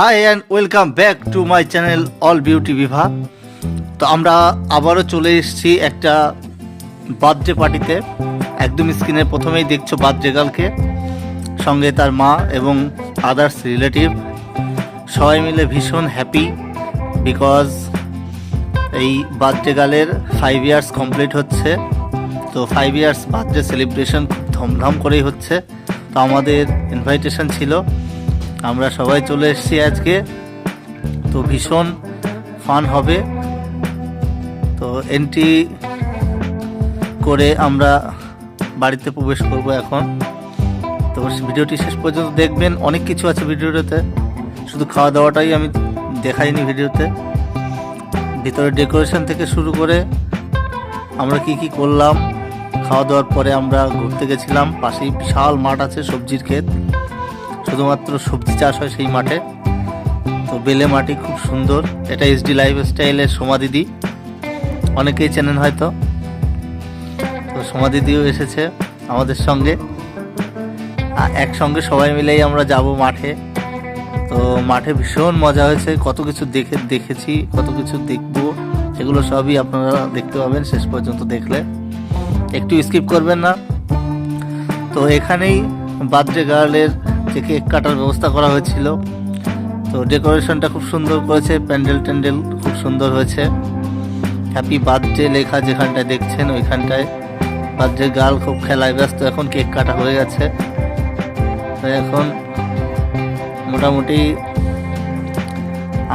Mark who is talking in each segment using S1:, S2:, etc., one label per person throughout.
S1: Hi and welcome back to my channel all beauty Bibha তো আমরা আবারও চলে এসেছি একটা বার্থডে পার্টিতে। একদম স্ক্রিনে প্রথমেই দেখছ বার্থডে গার্লকে, সঙ্গে তার মা এবং আদার্স রিলেটিভ সবাই মিলে ভীষণ হ্যাপি বিকজ এই বার্থডে গার্লের ফাইভ ইয়ার্স কমপ্লিট হচ্ছে। তো ফাইভ ইয়ার্স বার্থডে সেলিব্রেশন খুব ধুমধাম করেই হচ্ছে। তো আমাদের ইনভাইটেশন ছিল আমরা সবাই চলে এসেছি আজকে। তো ভীষণ ফান হবে। তো এন্ট্রি করে আমরা বাড়িতে প্রবেশ করব এখন। তো ভিডিওটি শেষ পর্যন্ত দেখবেন। অনেক কিছু আছে ভিডিওটাতে শুধু খাওয়া দাওয়াটাই আমি দেখাইনি ভিডিওতে। ভিতরে ডেকোরেশন থেকে শুরু করে আমরা কি কি করলাম। খাওয়া দাওয়ার পরে আমরা ঘুরতে গেছিলাম। পাশেই বিশাল মাঠ আছে সবজির ক্ষেত। শুধুমাত্র সবজি চাষ হয় সেই মাঠে। তো বেলে মাটি খুব সুন্দর। এটা এসডি লাইফ স্টাইলের সমাধিদি অনেকেই চেনেন হয়তো। তো সমাধিদিও এসেছে আমাদের সঙ্গে। একসঙ্গে সবাই মিলেই আমরা যাব মাঠে। তো মাঠে ভীষণ মজা হয়েছে। কত কিছু দেখে, দেখেছি, কত কিছু দেখব। সেগুলো সবই আপনারা দেখতে পাবেন শেষ পর্যন্ত দেখলে। একটু স্কিপ করবেন না। তো এখানেই বার্থডে গার্লের যে কেক কাটার ব্যবস্থা করা হয়েছিল। তো ডেকোরেশনটা খুব সুন্দর করেছে, প্যান্ডেল ট্যান্ডেল খুব সুন্দর হয়েছে। হ্যাপি বার্থডে লেখা যেখানটায় দেখছেন, ওইখানটায়। বার্থডে গার্ল খুব খেলায় ব্যস্ত, এখন কেক কাটা হয়ে গেছে। তো এখন মোটামুটি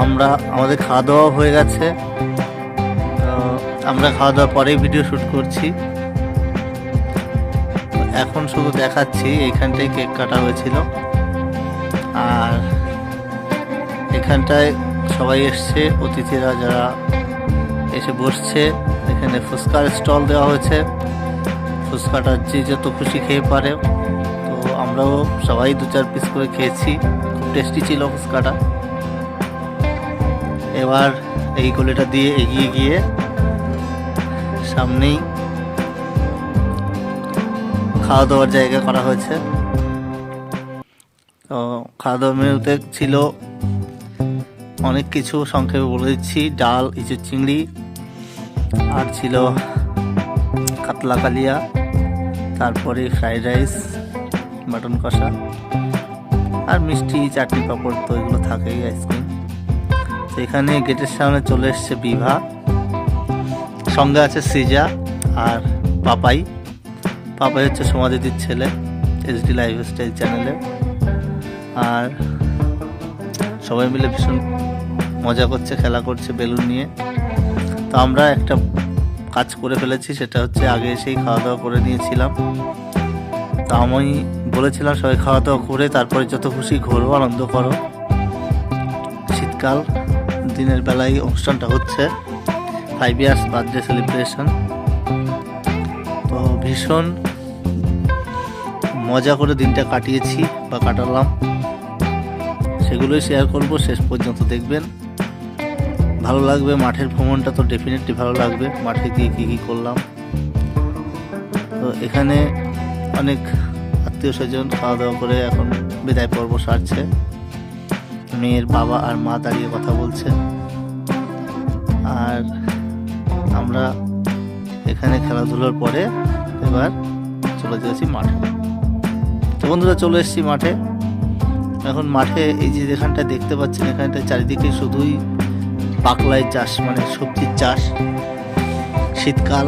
S1: আমরা, আমাদের খাওয়া দাওয়া হয়ে গেছে। আমরা খাওয়া দাওয়ার পরেই ভিডিও শ্যুট করছি। এখন শুধু দেখাচ্ছি, এইখানটায় কেক কাটা হয়েছিল। আর এখানটায় সবাই এসছে, অতিথিরা যারা এসে বসছে। এখানে ফুচকার স্টল দেওয়া হয়েছে। ফুচকাটা যে যত খুশি খেয়ে পারে। তো আমরাও সবাই দু চার পিস করে খেয়েছি। খুব টেস্টি ছিল ফুচকাটা। এবার এই গলিটা দিয়ে এগিয়ে গিয়ে সামনেই খাওয়া দাওয়ার জায়গা করা হয়েছে। তো খাওয়া দাওয়ার মেনুতে ছিল অনেক কিছু। সংক্ষেপে বলে দিচ্ছি, ডাল ইঁচুর চিংড়ি, আর ছিল কাতলা কালিয়া, তারপরে ফ্রাইড রাইস, মাটন কষা, আর মিষ্টি চাটনি পাঁপড়, তো এগুলো থাকেই আইসক্রিম। তো এখানে গেটের সামনে চলে এসছে বিভা, সঙ্গে আছে সিজা আর পাপাই। পাপাই হচ্ছে সমাদিদির ছেলে, এসডি লাইফ স্টাইল চ্যানেলে আর সবাই মিলে ভীষণ মজা করছে, খেলা করছে বেলুন নিয়ে। তো আমরা একটা কাজ করে ফেলেছি, সেটা হচ্ছে আগে এসেই খাওয়া দাওয়া করে নিয়েছিলাম। তো আমি বলেছিলাম, সবাই খাওয়া দাওয়া করে তারপরে যত খুশি ঘোরো, আনন্দ করো। শীতকাল, দিনের বেলায় অনুষ্ঠানটা হচ্ছে ফাইভ ইয়ার্স বার্থডে সেলিব্রেশন তো ভীষণ মজা করে দিনটা কাটিয়েছি বা কাটালাম। সেগুলোই শেয়ার করব, শেষ পর্যন্ত দেখবেন। ভালো লাগবে, মাঠের ভ্রমণটা তো ডেফিনেটলি ভালো লাগবে, মাঠে গিয়ে কী কী করলাম। তো এখানে অনেক আত্মীয় স্বজন খাওয়া দাওয়া করে এখন বিদায় পর্ব সারছে। মেয়ের বাবা আর মা দাঁড়িয়ে কথা বলছে। আর আমরা এখানে খেলাধুলার পরে এবার চলে যাচ্ছি মাঠে। তো বন্ধুরা, চলে এসেছি মাঠে। এখন মাঠে এই যে যেখানটা দেখতে পাচ্ছেন, এখানটা চারিদিকে শুধুই পাকলাই চাষ মানে সবজির চাষ, শীতকাল।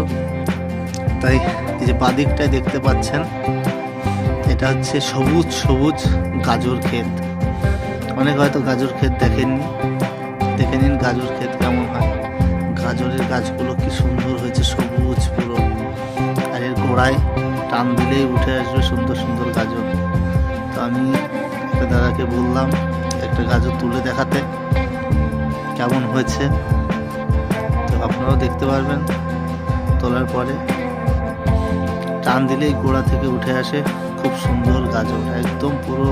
S1: তাই এই যে বাদিকটায় দেখতে পাচ্ছেন, এটা হচ্ছে সবুজ সবুজ গাজর ক্ষেত। অনেক হয়তো গাজর ক্ষেত দেখেননি। দেখে নিন গাজর ক্ষেত কেমন হয়। গাজরের গাছগুলো কি সুন্দর হয়েছে, সবুজ পুরো। আর এর গোড়ায় টান দিলেই উঠে আসবে সুন্দর সুন্দর গাজর। তো আমি একটা দাদাকে বললাম, একটা গাজর তুলে দেখাতে কেমন হয়েছে। তো আপনারাও দেখতে পারবেন তোলার পরে। টান দিলেই গোড়া থেকে উঠে আসে খুব সুন্দর গাজর, একদম পুরো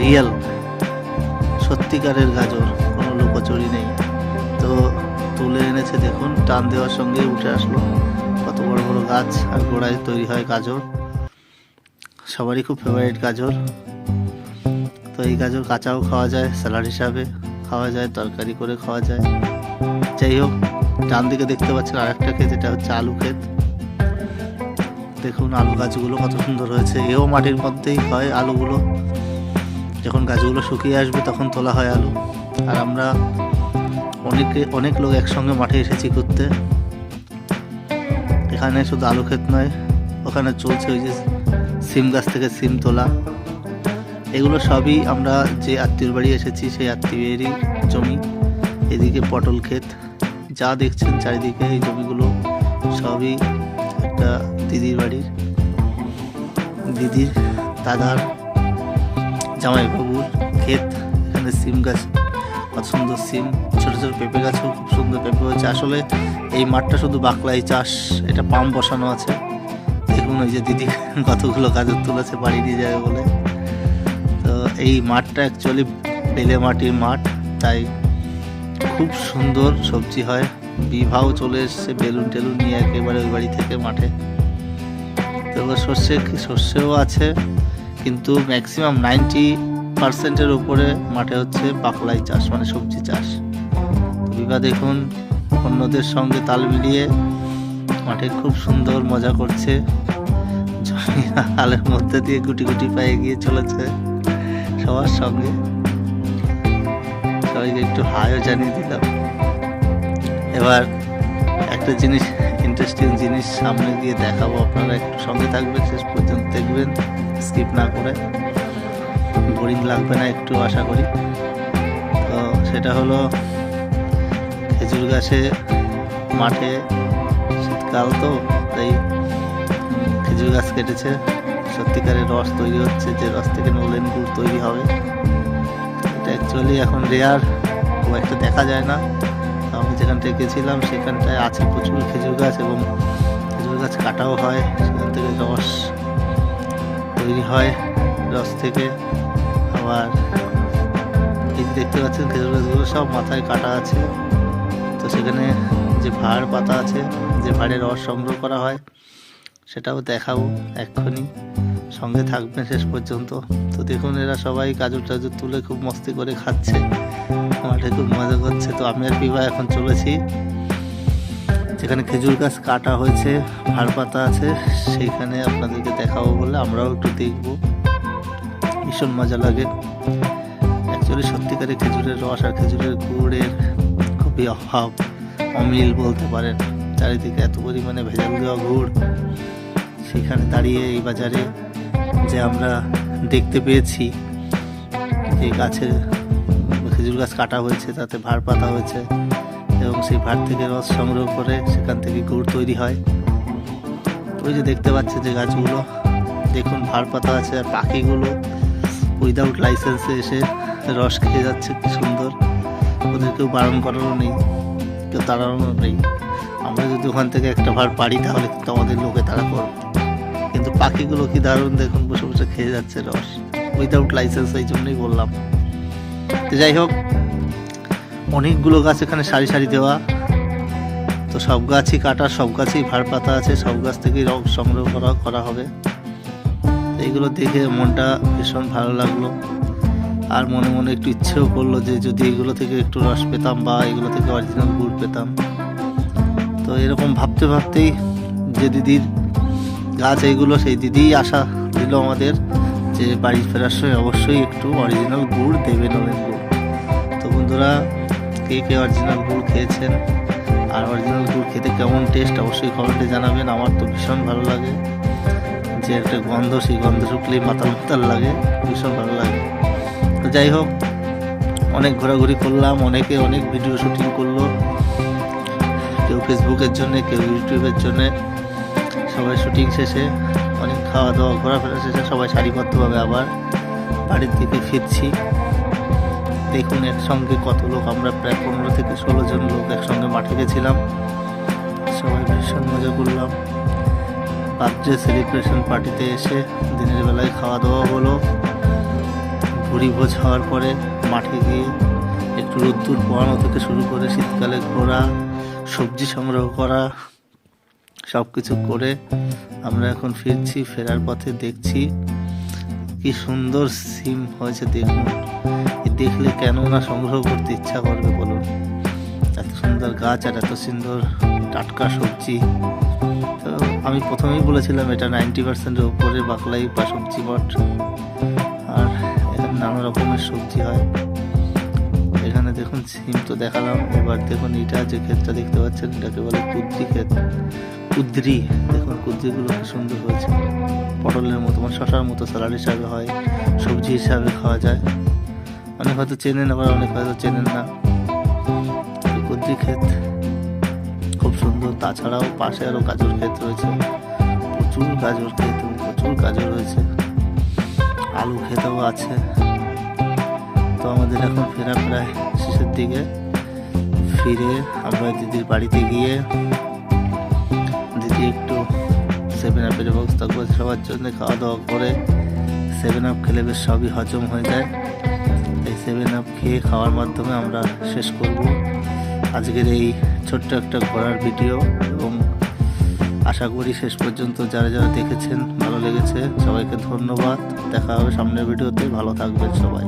S1: রিয়েল সত্যিকারের গাজর, কোনো লুকোচুরি নেই। তুলে এনেছে, দেখুন, টান দেওয়ার সঙ্গে উঠে আসলো। কত বড় বড় গাছ আর গোড়ায় তৈরি হয় গাজর। সবারই খুব ফেভারিট গাজর। তো এই গাজর কাঁচাও খাওয়া যায় স্যালাড হিসাবে খাওয়া যায়, তরকারি করে খাওয়া যায়। যাই হোক, ডান দিকে দেখতে পাচ্ছেন আর একটা ক্ষেত, এটা হচ্ছে আলু ক্ষেত। দেখুন আলু গাছগুলো কত সুন্দর হয়েছে। এও মাটির মধ্যেই হয় আলুগুলো। যখন গাছগুলো শুকিয়ে আসবে, তখন তোলা হয় আলু। আর আমরা অনেকে, অনেক লোক একসঙ্গে মাঠে এসেছি ঘুরতে। এখানে শুধু আলু ক্ষেত নয়, ওখানে চলছে ওই যে সিম গাছ থেকে সিম তোলা। এগুলো সবই আমরা যে আত্মীয়র বাড়ি এসেছি, সেই আত্মীয়েরই জমি। এদিকে পটল ক্ষেত, যা দেখছেন চারিদিকে এই জমিগুলো, সবই একটা দিদির বাড়ির। দিদির, দাদার, জামাইবাবুর ক্ষেত, এখানে সিম গাছ সুন্দর সিম। ছোট পেঁপে গাছও খুব সুন্দর পেঁপে হয়েছে। আসলে এই মাঠটা শুধু বাকলাই চাষ, এটা পাম্প বসানো আছে। দেখুন ওই যে দিদি কতগুলো গাজর তুলেছে বাড়ি নিয়ে যাবে বলে। তো এই মাঠটা অ্যাকচুয়ালি বেলে মাটির মাঠ, তাই খুব সুন্দর সবজি হয়। বিবাহও চলে এসছে বেলুন টেলুন নিয়ে একেবারে ওই বাড়ি থেকে মাঠে। তো সর্ষে সর্ষেও আছে, কিন্তু ম্যাক্সিমাম নাইনটি পার্সেন্টের উপরে মাঠে হচ্ছে পাকলাই চাষ মানে সবজি চাষ। বিবাহ দেখুন, অন্যদের সঙ্গে তাল মিলিয়ে মাঠে খুব সুন্দর মজা করছে। হালের মধ্যে দিয়ে গুটি গুটি পায়ে গিয়ে চলেছে সবার সঙ্গে। সবাইকে একটু হাইও জানিয়ে দিলাম। এবার একটা জিনিস ইন্টারেস্টিং জিনিস সামনে দিয়ে দেখাবো। আপনারা একটু সঙ্গে থাকবেন, শেষ পর্যন্ত দেখবেন স্কিপ না করে। বোরিং লাগবে না একটু, আশা করি। তো সেটা হলো খেজুর গাছে, মাঠে, শীতকাল তো, তাই খেজুর গাছ কেটেছে। সত্যিকারের রস তৈরি হচ্ছে, যে রস থেকে নলেন গুড় তৈরি হবে। এটা অ্যাকচুয়ালি এখন রেয়ার খুব একটা দেখা যায় না। আমি যেখানটায় গেছিলাম, সেখানটায় আছে প্রচুর খেজুর গাছ এবং খেজুর গাছ কাটাও হয়। সেখান থেকে রস তৈরি হয়, রস থেকে। আবার দেখতে পাচ্ছেন, খেজুর গাছগুলো সব মাথায় কাটা আছে। তো সেখানে যে ভাড় পাতা আছে, যে ভাড়ের রস সংগ্রহ করা হয়, সেটাও দেখাবো এক্ষুনি। সঙ্গে থাকবেন শেষ পর্যন্ত। তো দেখুন, এরা সবাই কাজু টাজু তুলে খুব মস্তি করে খাচ্ছে। মাঠে খুব মজা করছে। তো আমি আর বিবাহ এখন চলেছি। যেখানে খেজুর গাছ কাটা হয়েছে, ভাড় পাতা আছে, সেইখানে আপনাদেরকে দেখাবো বলে আমরাও একটু দেখব। ভীষণ মজা লাগে। অ্যাকচুয়ালি সত্যিকারে খেজুরের রস আর খেজুরের গুড়ের খুবই অভাব অমিল বলতে পারেন। চারিদিকে এত পরিমাণে ভেজাল দেওয়া গুড় সেখানে দাঁড়িয়ে এই বাজারে যে আমরা দেখতে পেয়েছি, যে গাছের খেজুর গাছ কাটা হয়েছে, তাতে ভাড় পাতা হয়েছে এবং সেই ভাড় থেকে রস সংগ্রহ করে সেখান থেকে গুড় তৈরি হয়। ওই যে দেখতে পাচ্ছেন যে গাছগুলো, দেখুন ভাড় পাতা আছে আর পাখিগুলো উইদাউট লাইসেন্সে এসে রস খেয়ে যাচ্ছে, কি সুন্দর। ওদের কেউ বারণ করারও নেই, কেউ তাড়ানোর নেই। আমরা যদি ওখান থেকে একটা ভাড় পারি, তাহলে কিন্তু আমাদের লোকে তাড়া করবে। কিন্তু পাখিগুলো কি দারুণ দেখুন, বসে বসে খেয়ে যাচ্ছে রস। উইদাউট লাইসেন্স এই জন্যই বললাম। তো যাই হোক, অনেকগুলো গাছ এখানে সারি সারি দেওয়া। তো সব গাছই কাটা, সব গাছই ভাড় পাতা আছে, সব গাছ থেকেই রস সংগ্রহ করা করা হবে। এইগুলো দেখে মনটা ভীষণ ভালো লাগল। আর মনে মনে একটু ইচ্ছেও করল যে যদি এগুলো থেকে একটু রস পেতাম বা এগুলো থেকে অরিজিনাল গুড় পেতাম। তো এরকম ভাবতে ভাবতেই যে দিদির গাছ এইগুলো, সেই দিদিই আশা দিল আমাদের যে বাড়ি ফেরার সময় অবশ্যই একটু অরিজিনাল গুড় দেবে নলেন গুড়। তো বন্ধুরা, কে কে অরিজিনাল গুড় খেয়েছেন আর অরিজিনাল গুড় খেতে কেমন টেস্ট অবশ্যই কমেন্টে জানাবেন। আমার তো ভীষণ ভালো লাগে যে একটা গন্ধ, সেই গন্ধ শুকলেই মাতাল মাতাল লাগে, ভীষণ ভালো লাগে। তো যাই হোক, অনেক ঘোরাঘুরি করলাম, অনেকে অনেক ভিডিও শুটিং করল। কেউ ফেসবুকের জন্যে, কেউ ইউটিউবের জন্যে। সবাই শুটিং শেষে, অনেক খাওয়া দাওয়া ঘোরাফেরা শেষে সবাই সারিবদ্ধভাবে আবার। বাড়ির দিকে ফিরছি। দেখুন একসঙ্গে কত লোক, আমরা প্রায় পনেরো থেকে ষোলো জন লোক একসঙ্গে মাঠে গেছিলাম। সবাই ভীষণ মজা করলাম। বার্থডে সেলিব্রেশন পার্টিতে এসে দিনের বেলায় খাওয়া দাওয়া হলো। ভুড়ি ভোজ হওয়ার পরে মাঠে গিয়ে একটু রোদ্দুর পোয়ানো থেকে শুরু করে শীতকালে ঘোরা, সবজি সংগ্রহ করা সব কিছু করে আমরা এখন ফিরছি, ফেরার পথে দেখছি কি সুন্দর সিম হয়েছে দেখুন। দেখলে কেন না সংগ্রহ করতে ইচ্ছা করবে বলুন। এত সুন্দর গাছ আর এত সুন্দর টাটকা সবজি। তো আমি প্রথমেই বলেছিলাম এটা নাইনটি পার্সেন্টের উপরে বাকলাই বা সবজি বট। আর নানা রকমের সবজি হয়। এখানে দেখুন সিম তো দেখালাম। এবার দেখুন এটা যে ক্ষেতটা দেখতে পাচ্ছেন, এটাকে বলে কুদ্রি ক্ষেত। কুদ্রি, দেখুন কুদ্রিগুলো কি সুন্দর হয়েছে। পটলের মতো মানে শশার মতো স্যালাড হিসাবে হয়, সবজি হিসাবে খাওয়া যায়। অনেক হয়তো চেনেন, আবার অনেক হয়তো চেনেন না। কুদ্রি ক্ষেত খুব সুন্দর। তাছাড়াও পাশে আরও গাজর ক্ষেত রয়েছে। প্রচুর গাজর ক্ষেত প্রচুর গাজর রয়েছে। আলু ক্ষেতও আছে। তো আমাদের এখন ফেরা প্রায় শেষের দিকে। ফিরে আমরা দিদির বাড়িতে গিয়ে দিদি একটু সেভেন আপের ব্যবস্থা করে সবার জন্য খাওয়া দাওয়া করে সেভেন আপ খেলে বেশ সবই হজম হয়ে যায়। এই সেভেন আপ খেয়ে খাওয়ার মাধ্যমে আমরা শেষ করব আজকের এই ছোট্ট একটা ঘোরার ভিডিও এবং আশা করি শেষ পর্যন্ত যারা যারা দেখেছেন, ভালো লেগেছে, সবাইকে ধন্যবাদ। দেখা হবে সামনের ভিডিওতে ভালো থাকবেন সবাই।